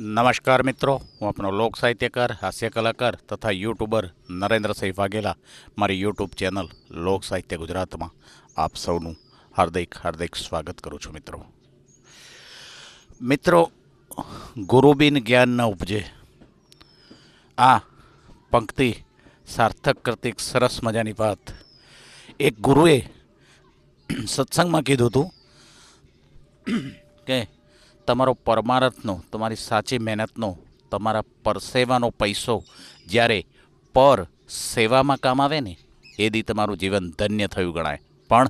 નમસ્કાર મિત્રો, હું આપનો લોક સાહિત્યકાર હાસ્ય કલાકાર તથા યુટ્યુબર નરેન્દ્રસિંહ વાઘેલા, મારી યુટ્યુબ ચેનલ લોક સાહિત્ય ગુજરાતમાં આપ સૌનું હાર્દિક હાર્દિક સ્વાગત કરું છું મિત્રો. મિત્રો, ગુરુબિન જ્ઞાન ન ઉપજે. આ પંક્તિ સાર્થક કરતી સરસ મજાની વાત. એક ગુરુએ સત્સંગમાં કીધું હતું કે તમારો પરમારથનો, તમારી સાચી મહેનતનો, તમારા પરસેવાનો પૈસો જ્યારે પર સેવામાં કામ આવે ને, એ દી તમારું જીવન ધન્ય થયું ગણાય. પણ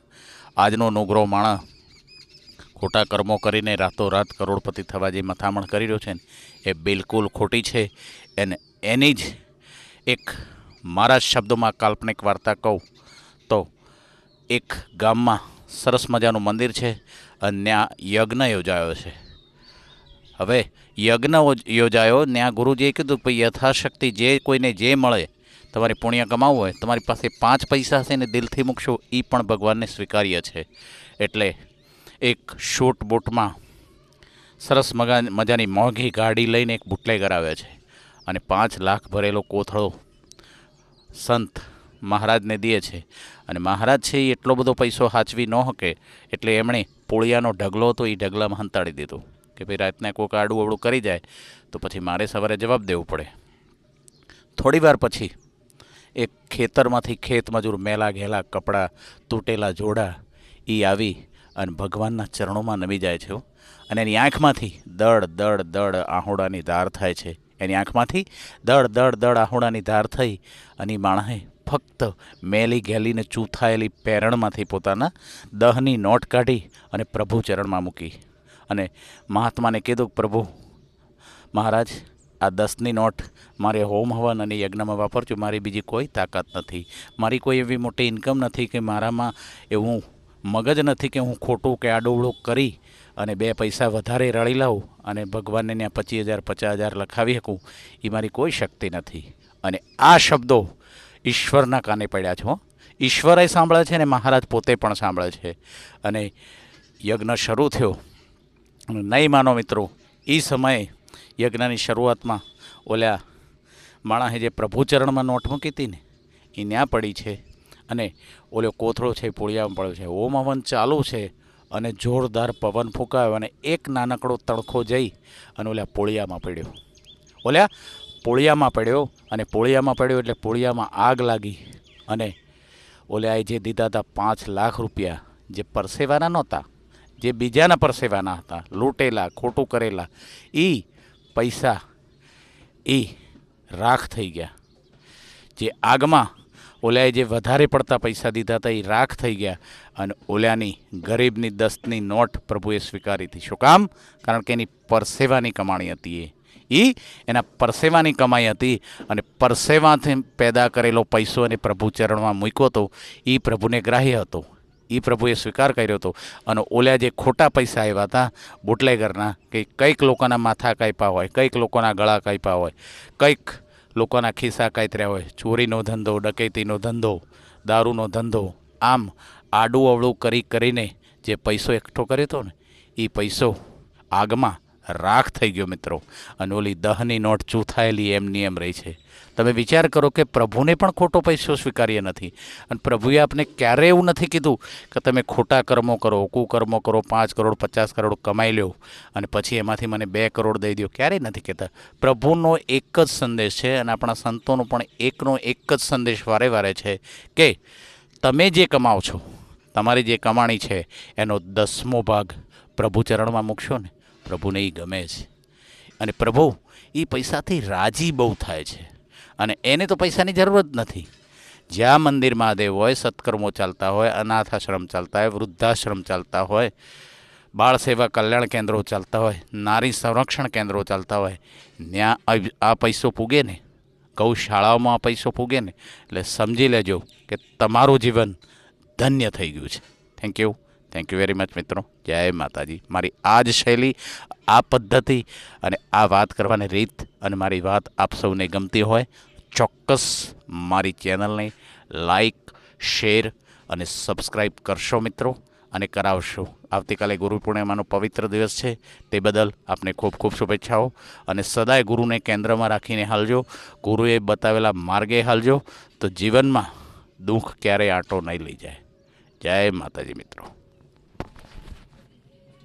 આજનો નોગરો માણસ ખોટા કર્મો કરીને રાતોરાત કરોડપતિ થવા જે મથામણ કરી રહ્યો છે ને, એ બિલકુલ ખોટી છે. અને એની જ એક મારા શબ્દોમાં કાલ્પનિક વાર્તા કહું તો, એક ગામમાં સરસ મજાનું મંદિર છે અને ત્યાં યજ્ઞ યોજાયો છે. હવે યજ્ઞ યોજાયો ત્યાં ગુરુજીએ કીધું કે યથાશક્તિ જે કોઈને જે મળે, તમારે પુણ્ય કમાવવું હોય, તમારી પાસે પાંચ પૈસા છે ને દિલથી મૂકશો એ પણ ભગવાનને સ્વીકાર્ય છે. એટલે એક શૂટ બૂટમાં સરસ મગા, મજાની મોંઘી ગાડી લઈને એક બુટલેગર આવે છે અને પાંચ લાખ ભરેલો કોથળો સંત મહારાજને દે છે. અને મહારાજ છે એ એટલો બધો પૈસો હાચવી ન શકે એટલે એમણે પોળિયાનો ઢગલો હતો એ ઢગલામાં હંતાડી દીધો. કે ભાઈ રાતના કોઈક આડું અવડું કરી જાય, તો પછી મારે સવારે જવાબ દેવું પડે. થોડી વાર પછી એક ખેતરમાંથી ખેત મજૂર મેલા ઘેલા કપડાં, તૂટેલા જોડા એ આવી અને ભગવાનના ચરણોમાં નમી જાય છે અને એની આંખમાંથી દળ દળ દળ આહોડાની ધાર થાય છે. એની આંખમાંથી દળ દળ દળ આહોડાની ધાર થઈ અને માણસે ફક્ત મેલી ઘેલીને ચૂથાયેલી પેરણમાંથી પોતાના દહની નોટ કાઢી અને પ્રભુ ચરણમાં મૂકી. અને મહાત્માને કીધું પ્રભુ, મહારાજ, આ દસની નોટ મારે હોમ હવન અને યજ્ઞમાં વાપરજો. મારી બીજી કોઈ તાકાત નથી. મારી કોઈ એવી મોટી ઇન્કમ નથી કે મારામાં એવું મગજ નથી કે હું ખોટું કે આડોવડું કરી અને બે પૈસા વધારે રળી લાવું અને ભગવાનને ત્યાં પચીસ હજાર, પચાસ હજાર લખાવી શકું. એ મારી કોઈ શક્તિ નથી. અને આ શબ્દો ઈશ્વરના કાને પડ્યા છે ઈશ્વરે સાંભળે છે અને મહારાજ પોતે પણ સાંભળે છે. અને યજ્ઞ શરૂ થયો. નહીં માનો મિત્રો એ સમયે યજ્ઞની શરૂઆતમાં ઓલ્યા માણસે જે પ્રભુચરણમાં નોટ મૂકી હતી ને એ ન્યા પડી છે અને ઓલો કોથળો છે એ પોળિયામાં પડ્યો છે. ઓમ હવન ચાલુ છે અને જોરદાર પવન ફૂંકાયો અને એક નાનકડો તણખો જઈ અને ઓલા પોળિયામાં પડ્યો. ઓલ્યા પોળિયામાં પડ્યો અને પોળિયામાં પડ્યો એટલે પોળિયામાં આગ લાગી અને ઓલ્યાએ જે દીધા હતા પાંચ લાખ રૂપિયા જે પરસેવાના નહોતા જે બીજાના પરસેવાના હતા, લૂંટેલા, ખોટું કરેલા એ પૈસા એ રાખ થઈ ગયા. જે આગમાં ઓલાએ જે વધારે પડતા પૈસા દીધા હતા એ રાખ થઈ ગયા અને ઓલાની ગરીબની દસની નોટ પ્રભુએ સ્વીકારી હતી. શું કામ? કારણ કે એની પરસેવાની કમાણી હતી એ. એ એના પરસેવાની કમાઈ હતી અને પરસેવાથી પેદા કરેલો પૈસો અને પ્રભુ ચરણમાં મૂક્યો હતો. એ પ્રભુને ગ્રાહ્ય હતો. એ પ્રભુએ સ્વીકાર કર્યો હતો. અને ઓલા જે ખોટા પૈસા આવ્યા હતા, બુટલેગરના, કે કંઈક લોકોના માથા કાપ્યા હોય, કંઈક લોકોના ગળા કાપ્યા હોય, કંઈક લોકોના ખિસ્સા કાતર્યા હોય, ચોરીનો ધંધો, ડકેતીનો ધંધો, દારૂનો ધંધો, આમ આડું અવળું કરી કરીને જે પૈસો એકઠો કર્યો હતો ને એ પૈસો આગમાં રાખ થઈ ગયો મિત્રો. અને ઓલી દહની નોટ ચૂથાયેલી એમની એમ રહી છે. તમે વિચાર કરો કે પ્રભુને પણ ખોટો પૈસો સ્વીકાર્ય નથી. અને પ્રભુએ આપને ક્યારે એવું નથી કીધું કે તમે ખોટા કર્મો કરો કુકર્મો કરો, પાંચ કરોડ, પચાસ કરોડ કમાઈ લો અને પછી એમાંથી મને બે કરોડ દઈ દો ક્યારેય નથી કહેતા. પ્રભુનો એક જ સંદેશ છે અને આપણા સંતોનો પણ એકનો એક જ સંદેશ વારે વારે છે કે તમે જે કમાઓ છો, તમારી જે કમાણી છે, એનો દસમો ભાગ પ્રભુ ચરણમાં મૂકશો ને? પ્રભુને એ ગમે છે. અને પ્રભુ એ પૈસાથી રાજી બહુ થાય છે. અને એને તો પૈસાની જરૂર જ નથી. જ્યાં મંદિર મહાદેવ હોય, સત્કર્મો ચાલતા હોય અનાથ આશ્રમ ચાલતા હોય, વૃદ્ધાશ્રમ ચાલતા હોય, બાળ સેવા કલ્યાણ કેન્દ્રો ચાલતા હોય, નારી સંરક્ષણ કેન્દ્રો ચાલતા હોય ત્યાં આ- પૈસો પૂગે ને, ગૌશાળાઓમાં આ પૈસો પૂગે ને, એટલે સમજી લેજો કે તમારું જીવન ધન્ય થઈ ગયું છે. Thank you thank you very much મિત્રો. જય માતાજી. મારી આ જ શૈલી, આ પદ્ધતિ અને આ વાત કરવાની રીત અને મારી વાત આપ સૌને ગમતી હોય, ચોક્કસ મારી ચેનલને લાઈક શેર અને સબસ્ક્રાઈબ કરશો, મિત્રો. અને કરાવશો. આવતીકાલે ગુરુ પૂર્ણિમાનો પવિત્ર દિવસ છે. તે બદલ આપને ખૂબ ખૂબ શુભેચ્છાઓ. અને સદાય ગુરુને કેન્દ્રમાં રાખીને હાલજો. ગુરુએ બતાવેલા માર્ગે હાલજો. તો જીવનમાં દુઃખ ક્યારેય આંટો નહીં લઈ જાય. જય માતાજી, મિત્રો.